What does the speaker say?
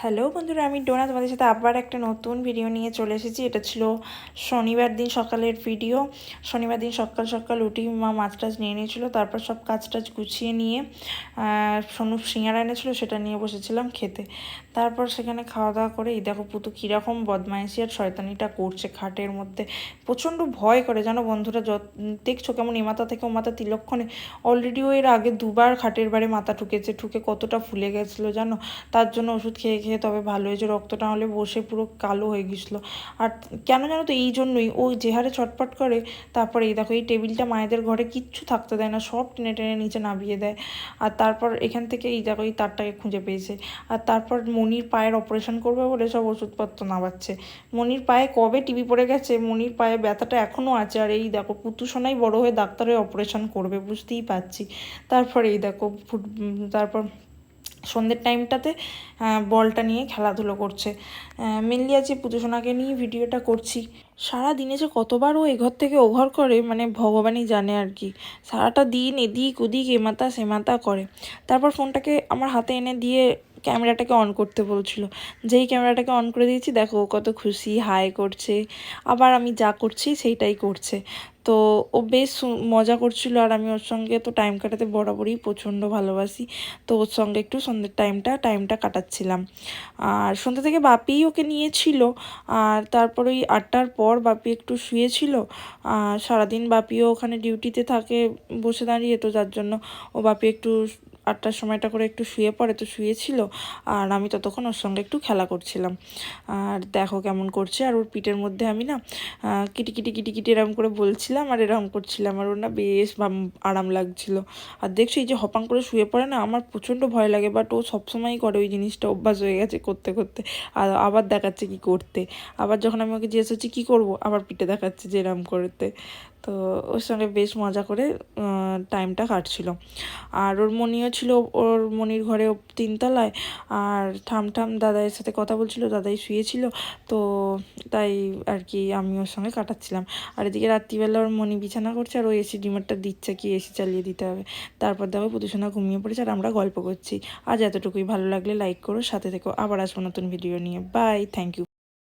Hello বন্ধুরা, আমি ডোনা। তোমাদের সাথে আবার একটা নতুন ভিডিও নিয়ে চলে এসেছি। এটা ছিল শনিবার দিন সকালের ভিডিও শনিবার দিন সকাল সকাল উঠি, মা মাছ টাছ নিয়ে নিয়েছিল। তারপর সব কাজ টাজ গুছিয়ে নিয়ে সোনু সিঙ্গারা এনেছিল, সেটা নিয়ে বসেছিলাম খেতে। তারপর সেখানে খাওয়া দাওয়া করে, এই দেখো পুতু কীরকম বদমাইশি আর শয়তানিটা করছে খাটের মধ্যে। প্রচণ্ড ভয় করে, জানো বন্ধুরা, যত, দেখছ কেমন, এ মাথা থেকে ও মাথা তিলক্ষণে। অলরেডিও এর আগে দুবার খাটের বারে মাথা ঠুকেছে, ঠুকে কতটা ফুলে গেছিল, জানো? তার জন্য ওষুধ খেয়ে খেয়ে, তবে ভালো হয়েছে। রক্তটা হলে বসে পুরো কালো হয়ে গেছিল আর কেন জানো তো, এই জন্যই ও যে হারে ছটপট করে, তারপরে এই দেখো, এই টেবিলটা মায়েদের ঘরে কিচ্ছু থাকতে দেয় না, সব টেনে টেনে নিচে নামিয়ে দেয়। আর তারপর এখান থেকে এই দেখো, এই তারটাকে খুঁজে পেয়েছে। আর তারপর মনির পায়ের অপারেশন করবে বলে সব ওষুধপত্র নামাচ্ছে। মনির পায়ে কবে টিভি পড়ে গেছে? মনির পায়ে ব্যথাটা এখনও আছে। আর এই দেখো পুতু সোনাই বড় হয়ে ডাক্তারের অপারেশন করবে, বুঝতেই পারছি। তারপরে এই দেখো, ফুট তারপর সন্ধ্যের টাইমটাতে বলটা নিয়ে খেলাধুলো করছে। মেনলি আজকে পুজোসোনাকে নিয়ে ভিডিওটা করছি। সারা দিনে যে কতবার ও এঘর থেকে ওঘর করে মানে ভগবানই জানে আর কি। সারাটা দিন এদিক ওদিক, এমাতা সেমাতা করে। তারপর ফোনটাকে আমার হাতে এনে দিয়ে ক্যামেরাটাকে অন করতে বলছিল। যেই ক্যামেরাটাকে অন করে দিয়েছি, দেখো কত খুশি হাই করছে। আবার আমি যা করছি সেইটাই করছে। তো ও বেশ মজা করছিল আর আমি ওর সঙ্গে তো টাইম কাটাতে বরাবরই প্রচণ্ড ভালোবাসি। তো ওর সঙ্গে একটু সন্ধ্যের টাইমটা টাইমটা কাটাচ্ছিলাম। আর সন্ধ্যে থেকে বাপিই ওকে নিয়েছিল। আর তারপর ওই আটটার পর বাপি একটু শুয়েছিল। আর সারাদিন বাপিও ওখানে ডিউটিতে থাকে, বসে দাঁড়িয়ে, তো যার জন্য ও বাপি একটু আটটার সময়টা করে একটু শুয়ে পড়ে তো শুয়েছিল, আর আমি ততক্ষণ ওর সঙ্গে একটু খেলা করছিলাম। আর দেখো কেমন করছে, আর ওর পিঠের মধ্যে আমি না কিটি কিটি কিটি কিটি এরম করে বলছিলাম আর এরম করছিলাম, আর ওর না বেশ আরাম লাগছিল। আর দেখছ এই যে হপাং করে শুয়ে পড়ে না, আমার প্রচণ্ড ভয় লাগে বাট ও সবসময়ই করে ওই জিনিসটা, অভ্যাস হয়ে গেছে করতে করতে। আর আবার দেখাচ্ছে কি করতে। আবার যখন আমি ওকে জিজ্ঞেস করছি, কী করব? আবার পিঠে দেখাচ্ছে যে এরম করতে। তো ওর সঙ্গে বেশ মজা করে টাইমটা কাটছিল। আর ওর মনিও ছিল ওর মনির ঘরে তিনতলায় আর ঠাম ঠাম দাদাইয়ের সাথে কথা বলছিল, দাদাই শুয়েছিল, তো তাই আর কি আমি ওর সঙ্গে কাটাচ্ছিলাম। আর এদিকে রাত্রিবেলা ওর মনি বিছানা করছে আর ও এসি ডিমারটা দিচ্ছে কি এসি চালিয়ে দিতে হবে। তারপর দেখো পুতুসোনা ঘুমিয়ে পড়েছে আর আমরা গল্প করছি। আজ এতটুকুই, ভালো লাগলে লাইক করো, সাথে থেকো আবার আসব নতুন ভিডিও নিয়ে। Bye thank you